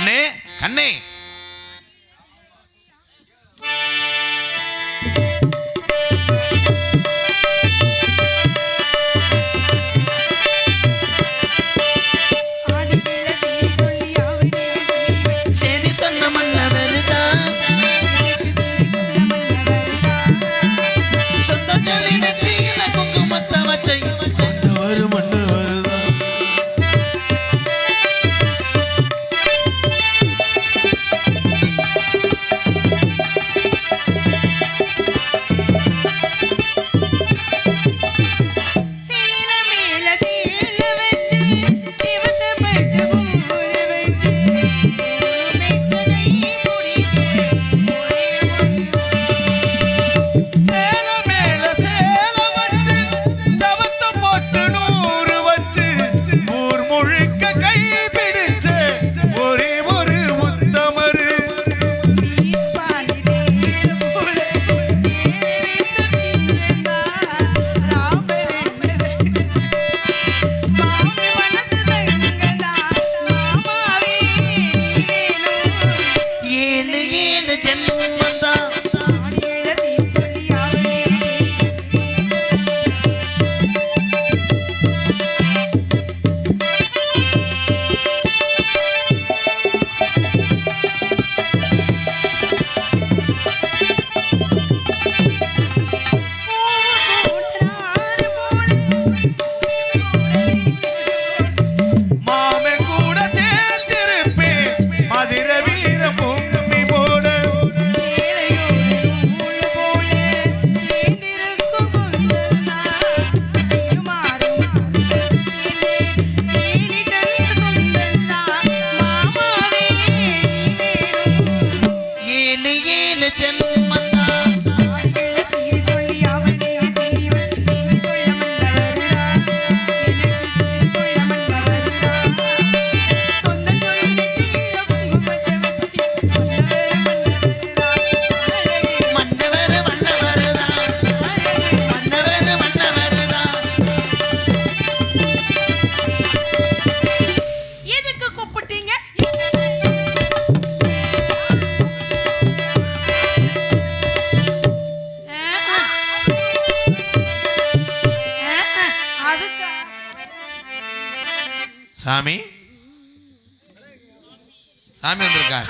கண்ணே கண்ணே. சாமி வந்திருக்கார்.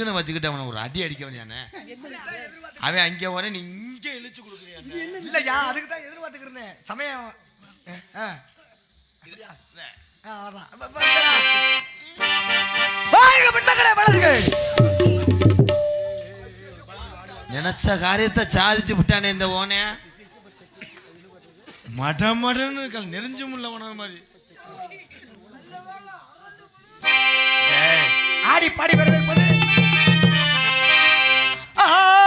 விசுனை வச்சுக்கிட்டு அவனை ஒரு அடி அடிக்க வேண்டியானே அவன் அங்கே வரேன் நீ இங்கே இழிச்சு கொடுக்குறியா இல்லையா? அதுக்கு தான் எதிர்பார்த்துக்கிறேன் சமயம். நினைச்ச காரியத்தை சாதிச்சு விட்டானே இந்த ஓனே. மட மடன்னு நெறிஞ்சு முடியல உணவு மாதிரி. ஆடி பாடி வருவேன் Ah.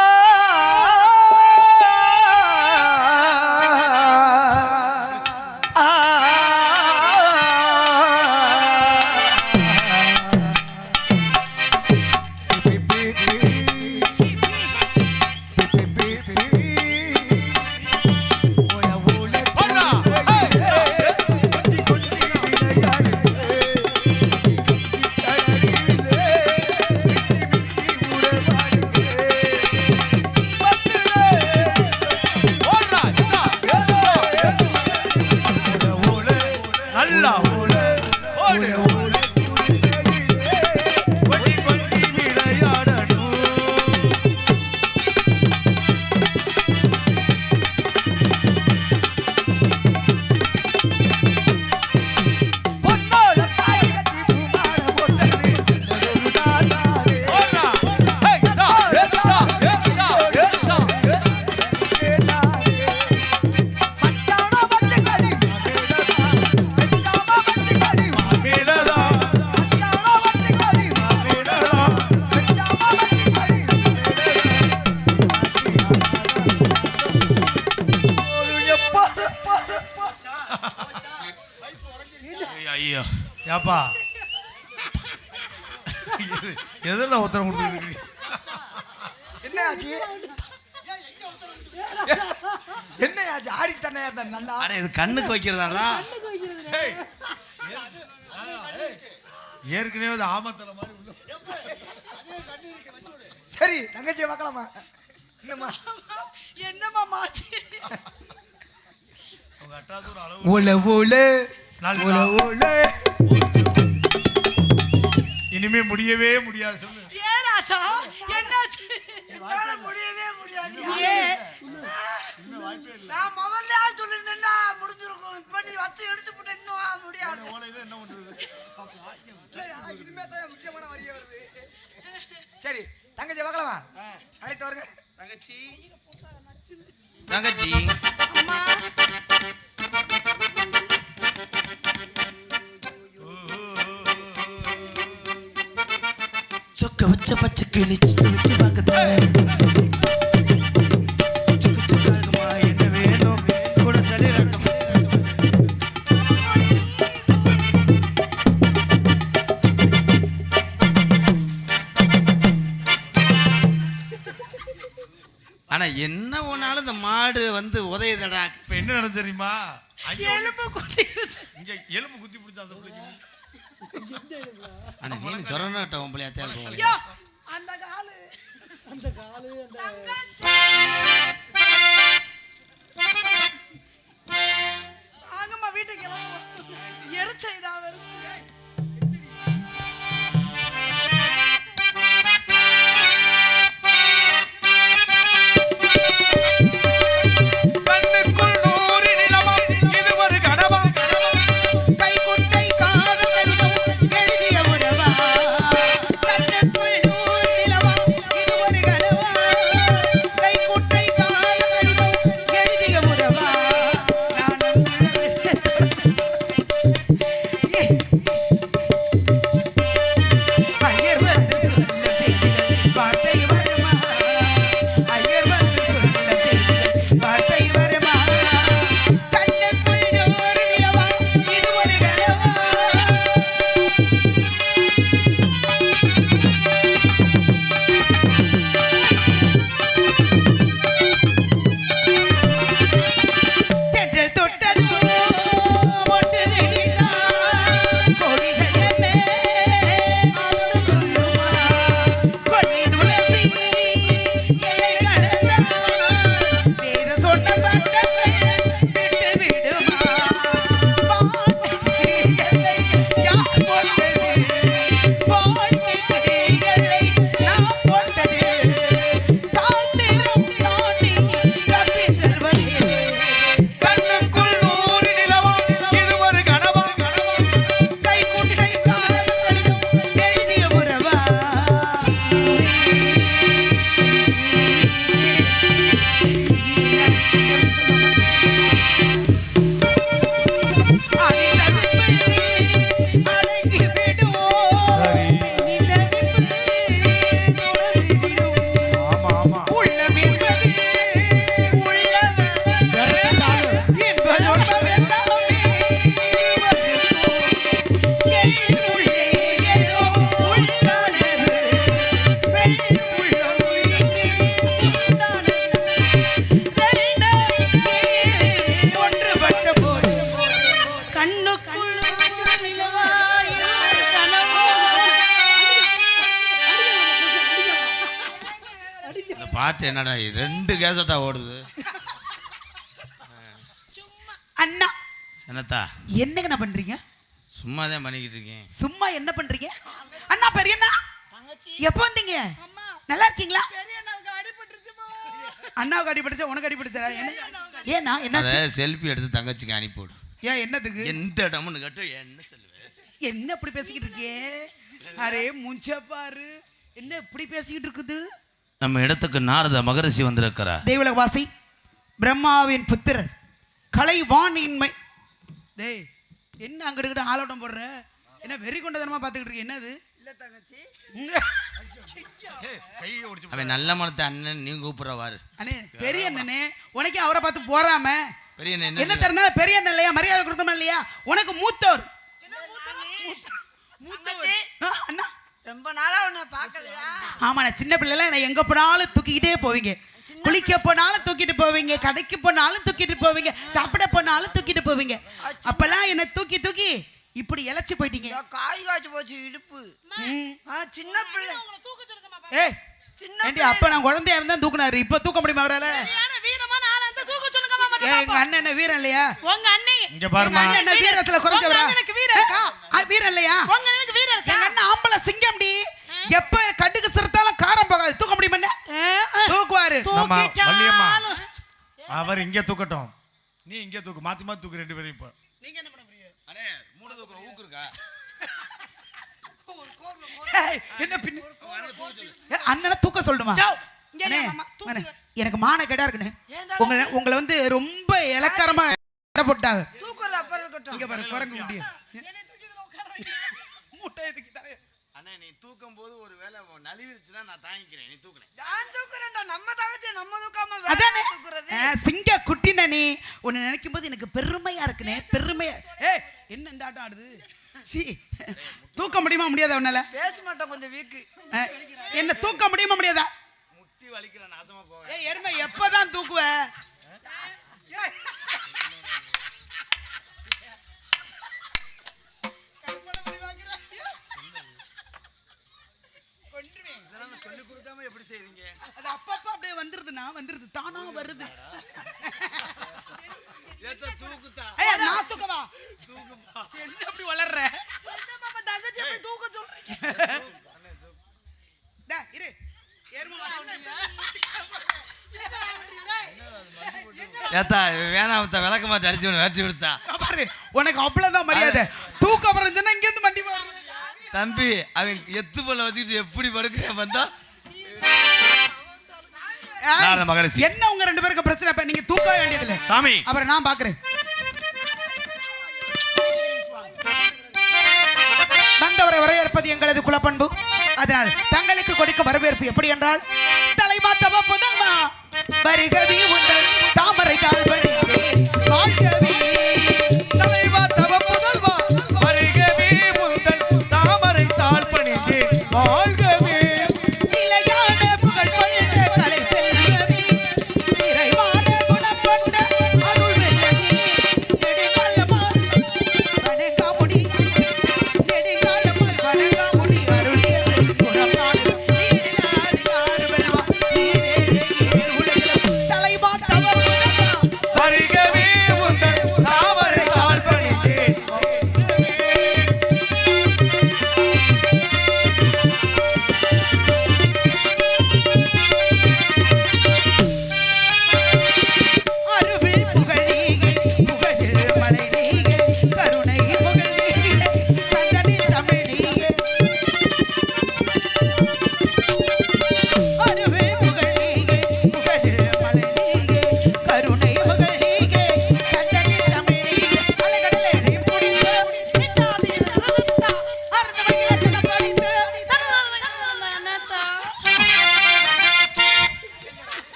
ஏப்பா? எதில் உத்தரம் கொடுத்துருக்கு என்ன ஆச்சு என்ன ஆச்சு ஆடிக்கு தானே நல்லா. அட இது கண்ணுக்கு வைக்கிறதாடா. ஏற்கனவே அது ஆமத்தல மாதிரி உள்ள சரி தங்கச்சியை பார்க்கலாமா? என்னம்மா? என்னம்மா மாச்சி அவங்க அட்டாவது ஒரு அளவு உல இனிமே முடியவே முடியாது சொல்லு. முடியவே முடியாது. நான் முதல்ல சொல்லியிருந்தேன்டா முடிஞ்சிருக்கும். இப்ப நீ வச்சு எடுத்து போட்டு இன்னும் முடியாது. என்ன பண்றது இனிமே தான் முக்கியமான வரிய வருது. சரி தங்கச்சி பார்க்கலாமா? அழைத்து வருங்க தங்கச்சி. தங்கச்சி. அம்மா. சொக்க வச்ச பச்சை கிளி வச்சு என்ன வேணும்? ஆனா என்ன ஒன்னாலும் இந்த மாடு வந்து உதயதடா? இப்ப என்ன நடந்து தெரியுமா? எலும்பு இங்க எலும்பு குத்தி பிடிச்சா அந்த பிள்ளைக்கு ஆனா நீ சொரணட்ட உம்பளையாத்தே இருக்கும் அந்த காலு. அந்த காலு வாங்கம்மா வீட்டுக்கு கிளம்புவோம் எரிச்ச இதா வருது. பாட்டு என்னடா? ரெண்டு கேசட்டா ஓடுது. அண்ணா. என்னத்தா? என்னங்கண்ணா பண்றீங்க? சும்மா தான் பண்ணிக்கிட்டு இருக்கேன். சும்மா என்ன பண்றீங்க? அண்ணா பெரியண்ணா எப்போ வந்தீங்க? நல்லா இருக்கீங்களா? அண்ணாவுக்கு அடிபட்டுச்சா உனக்கு அடிபட்டுச்சா என்ன? அதை என்னாச்சு? செல்ஃபி எடுத்து தங்கச்சிக்கு அனுப்பிவிடு. ஏன் என்னதுக்கு எந்த இடம்னு கேட்டு என்ன சொல்லுவேன் என்ன இப்படி பேசிக்கிட்டு இருக்கே? அரே மூஞ்ச பாரு. என்ன இப்படி பேசிக்கிட்டு இருக்குது? நம்ம இடத்துக்கு நாரத மகரிஷி வந்திருக்கிறா தெய்வலவாசி பிரம்மாவின் புத்திரர் கலைவாணின்மை டேய் என்ன அங்கிட்டு ஆலோட்டம் போடுற? என்ன வெறி கொண்டதனமா பார்த்துக்கிட்டு இருக்க என்னது? அவன் நல்ல மனத்தை அண்ணன் நீ கூப்பிடுறவாரு. அண்ணே பெரிய அண்ணனே உனக்கே அவரை பார்த்து போறாம. பெரிய அண்ணன் என்ன பெரிய அண்ணன் இல்லையா? மரியாதை கொடுக்கணும் இல்லையா? உனக்கு மூத்தோர் மூத்தவர். அண்ணா. ரொம்ப நாளா உன்னை பார்க்கலையா? ஆமா நான் சின்ன பிள்ளைல நான் எங்க போனாலும் தூக்கிக்கிட்டே போவீங்க. குளிக்க போனாலும் தூக்கிட்டு போவீங்க கடைக்கு போனாலும் தூக்கிட்டு போவீங்க சாப்பிட போனாலும் தூக்கிட்டு போவீங்க. அப்பெல்லாம் என்ன தூக்கி தூக்கி இப்படி இழைச்சு போயிட்டீங்க. காய் காய்ச்சி போச்சு இடுப்பு. சின்ன பிள்ளை. ஏய் சின்ன அப்ப நான் குழந்தையா இருந்தா தூக்குனாரு இப்ப தூக்க முடியுமா அவரால? எங்க அண்ணன் என்ன வீரன் இல்லையா? உங்க அண்ணி. இங்க பாருமா அண்ணன் என்ன வீரத்துல குறைஞ்சவரா? வீரம் இருக்கா? ஆ, வீரன் இல்லையா? உங்க வீரம் ஆம்பளை சிங்கம்டி எப்ப கட்டுக்கு சிறுத்தாலும் காரம் போகாது. தூக்க முடியுமா என்ன? தூக்குவாரு. அவர் இங்க தூக்கட்டும். நீ இங்க தூக்கு மாத்தி மாத்தி தூக்கு ரெண்டு பேரும் இப்ப. அண்ணே மூணு தூக்குற ஊக்கு இருக்கா? என்ன பின்ன ஏய், அண்ணனை தூக்க. அண்ணே, எனக்கு மான கேடா இருக்குண்ணே ஏன்டா? உங்களை உங்களை வந்து ரொம்ப இலக்காரமா போட்டாங்க. தூக்குறது அப்புறம் இருக்கட்டும். இங்க குரங்கு என்னை. முட்டை எதுக்கு தரேன் அண்ணே நீ தூக்கும் போது ஒரு வேலை நலிவிருச்சுன்னா நான் தாங்கிக்கிறேன் நீ தூக்குனேன் நான் தூக்குறேன்டா நம்ம தங்கச்சி நம்ம தூக்காம வேற அதானே? தூக்குறது? சிங்க குட்டின நீ உன்னை நினைக்கும் போது எனக்கு பெருமையா இருக்குனே பெருமையா ஏய் என்ன இந்த ஆட்டம் ஆடுது? சீ தூக்க முடியுமா முடியாதா உன்னால? பேச மாட்டோம் கொஞ்சம் வீக்கு. என்ன தூக்க முடியுமா முடியாதா? முட்டி வலிக்கிற நாசமா போக ஏய் எருமை எப்பதான் தூக்குவ? ஏத்தா வேணாம் விளக்க மாத்தி அடிச்சு வேட்டி விடுத்தா. பாரு உனக்கு அவ்வளவுதான் மரியாதை. தூக்க வரேன்னு சொன்னா இங்க இருந்து பாரு தம்பி அவன் எத்து பல்ல வச்சுக்கிட்டு எப்படி படுக்கிறேன் வந்தா. என்ன உங்க ரெண்டு பேருக்கு பிரச்சனை? இப்ப நீங்க தூக்க வேண்டியதில்லை. சாமி. அப்புறம் நான் பாக்குறேன். வந்தவரை வரையறுப்பது எங்களது குலப்பண்பு. அதனால் தங்களுக்கு கொடுக்க வரவேற்பு எப்படி என்றால் தலைமாத்தவ புதல்வா. வருகவி உங்கள் தாமரை கால்படி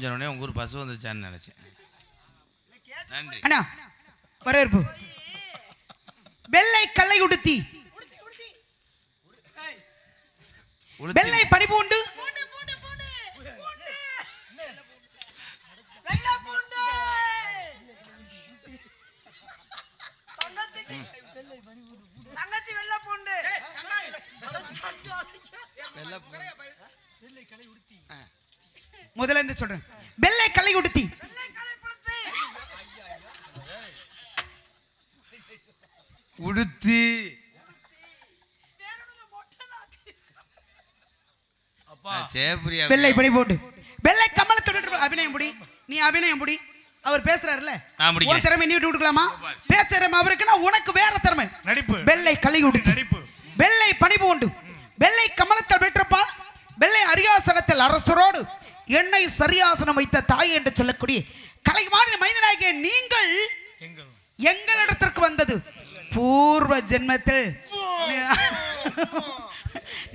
நன்றி டைம் ஆச்சுனே உங்க ஊர் பஸ் வந்துருச்சான்னு நினைச்சேன். நன்றி. அண்ணா வரவேற்பு. வெள்ளை கல்லை உடுத்தி. வெள்ளை பனிபூண்டு வெள்ளை பூண்டு தங்கச்சி தங்கச்சி வெள்ளை பூண்டு முதல்ல இருந்து சொல்றேன் வெள்ளை கல்லை உடுத்தி வெள்ளை கலை புளுத்தி உடுத்தி சேப்ரியா வெள்ளை பணி போட்டு. வெள்ளை கமலத்தோட அபிநயம் முடி. நீ அபிநயம் முடி. அவர் பேசுறாருல்ல. உன் திறமை நீ விட்டு கொடுக்கலாமா? பேச்ச திறமை அவருக்குன்னா உனக்கு வேற திறமை. நடிப்பு. வெள்ளை கலை நடிப்பு. வெள்ளை பணிபூண்டு வெள்ளை கமலத்தில் பெற்றிருப்பால் வெள்ளை அரியாசனத்தில் அரசரோடு என்னை சரியாசனம் வைத்த தாய் என்று சொல்லக்கூடிய கலைமானின் மைந்தனாகிய நீங்கள் எங்கள் எங்களிடத்திற்கு வந்தது. பூர்வ ஜென்மத்தில்.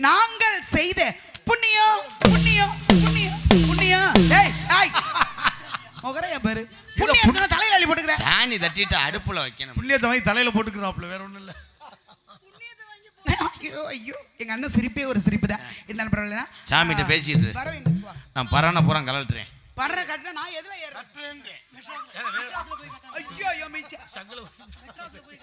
நாங்கள் செய்த புண்ணியம் புண்ணியம் புண்ணியம் புண்ணியம். டேய் டேய். முகரைய பாரு. புண்ணியம் தலையில அள்ளி போட்டுக்கிற. சாணி தட்டிட்டு அடுப்புல வைக்கணும். புண்ணியத்தை வாங்கி தலையில போட்டுக்கிறாப்ல வேற ஒண்ணும் இல்ல. ஐயோ ஐயோ. எங்க அண்ணன் சிரிப்பே ஒரு சிரிப்பு தான். இருந்தாலும் பரவாயில்ல பேசிட்டு. வர வேண்டும் சுவா. நான் பரான பூரா கலட்டுறேன். கட்டினா நான் எதுல ஏறேன் ஐயோ ஐயோ போய்?